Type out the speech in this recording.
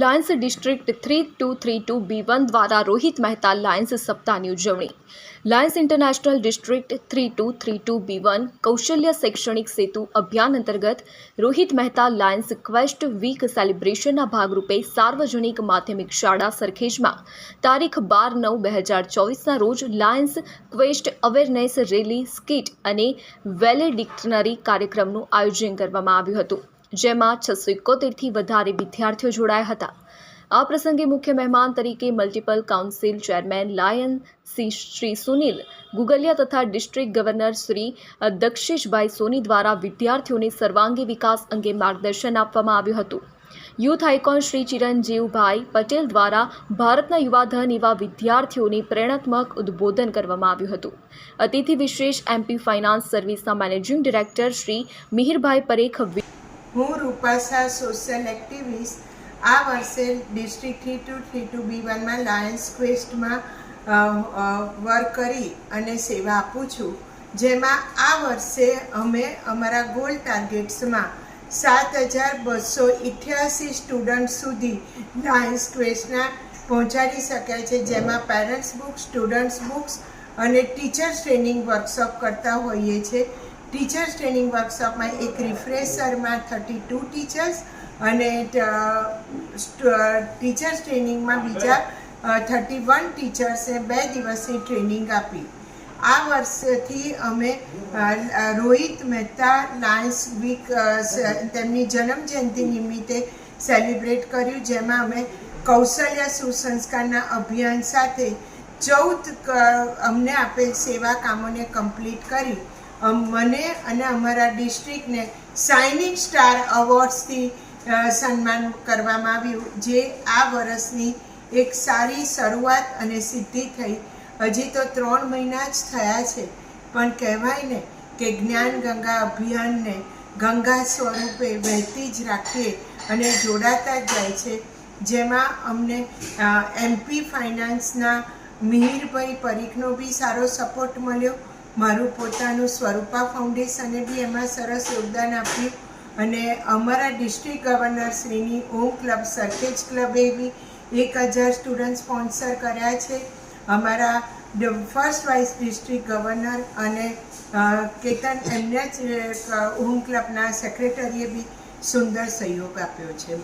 Lions district three two three two B one દ્વારા Rohit Mehta Lions સપ્તાહની ઉજવણી. Lions International district three two three two B one કૌશલ્ય શૈક્ષણિક સેતુ અભિયાન અંતર્ગત Rohit Mehta Lions Quest week સેલિબ્રેશનના ભાગરૂપે સાર્વજનિક માધ્યમિક શાળા સરખેજમાં તારીખ બાર નવ બે હજાર ચોવીસના રોજ Lions Quest awareness rally, skit અને વેલેડિક્ટનરી કાર્યક્રમનું આયોજન કરવામાં આવ્યું હતું. જેમાં છસો એકોતેરથી વધારે વિદ્યાર્થીઓ જોડાયા હતા. આ પ્રસંગે મુખ્ય મહેમાન તરીકે multiple council chairman lion C Shri Sunil Gugaliya તથા ડિસ્ટ્રિક્ટ ગવર્નર શ્રી દક્ષિશભાઈ સોની દ્વારા વિદ્યાર્થીઓને સર્વાંગી વિકાસ અંગે માર્ગદર્શન આપવામાં આવ્યું હતું. યુથ આઇકોન શ્રી ચિરંજીવભાઈ પટેલ દ્વારા ભારતના યુવાધન એવા વિદ્યાર્થીઓને પ્રેરણાત્મક ઉદ્બોધન કરવામાં આવ્યું હતું. અતિથિ વિશેષ એમપી ફાઇનાન્સ સર્વિસના મેનેજિંગ ડિરેક્ટર શ્રી મિહિરભાઈ પરેખ હું રૂપાસા સોશિયલ એક્ટિવિસ્ટ આ વર્ષે district three two three two B વનમાં લાયન્સ ક્વેસ્ટમાં વર્ક કરી અને સેવા આપું છું. જેમાં આ વર્ષે અમે અમારા ગોલ ટાર્ગેટ્સમાં સાત હજાર બસો ઇઠ્યાસી સ્ટુડન્ટ સુધી લાયન્સ ક્વેસ્ટના પહોંચાડી શક્યા છે. જેમાં પેરેન્ટ્સ બુક સ્ટુડન્ટ્સ બુક્સ અને ટીચર્સ ટ્રેનિંગ વર્કશોપ કરતા હોઈએ છીએ. ટીચર્સ ટ્રેનિંગ વર્કશોપમાં એક રિફ્રેશરમાં થર્ટી ટુ ટીચર્સ અને ટીચર્સ ટ્રેનિંગમાં બીજા થર્ટી વન ટીચર્સે બે દિવસની ટ્રેનિંગ આપી. આ વર્ષથી અમે રોહિત મહેતા લાયન્સ વીક તેમની જન્મ જયંતિ નિમિત્તે સેલિબ્રેટ કર્યું, જેમાં અમે કૌશલ્ય સુસંસ્કારના અભિયાન સાથે ચૌદ અમને આપેલ સેવા કામોને કમ્પ્લીટ કરી. મને અને અમારા ડિસ્ટ્રિક્ટને શાઇનિંગ સ્ટાર અવોર્ડ્સથી સન્માન કરવામાં આવ્યું, જે આ વર્ષની એક સારી શરૂઆત અને સિદ્ધિ થઈ. હજી તો ત્રણ મહિના જ થયા છે, પણ કહેવાય ને કે જ્ઞાન ગંગા અભિયાનને ગંગા સ્વરૂપે વહેતી જ રાખીએ અને જોડાતા જાય છે. જેમાં અમને એમપી ફાઇનાન્સના મિહિરભાઈ પરીખનો બી સારો સપોર્ટ મળ્યો. મારું પોતાનું સ્વરૂપા ફાઉન્ડેશને બી એમાં સરસ યોગદાન આપ્યું. અને અમારા ડિસ્ટ્રિક્ટ ગવર્નર શ્રીની ઓમ ક્લબ સરખેજ ક્લબે બી એક હજાર સ્ટુડન્ટ સ્પોન્સર કર્યા છે. અમારા ફર્સ્ટ વાઇસ ડિસ્ટ્રિક્ટ ગવર્નર અને કેતન એમને જ ઓમ ક્લબના સેક્રેટરીએ બી સુંદર સહયોગ આપ્યો છે.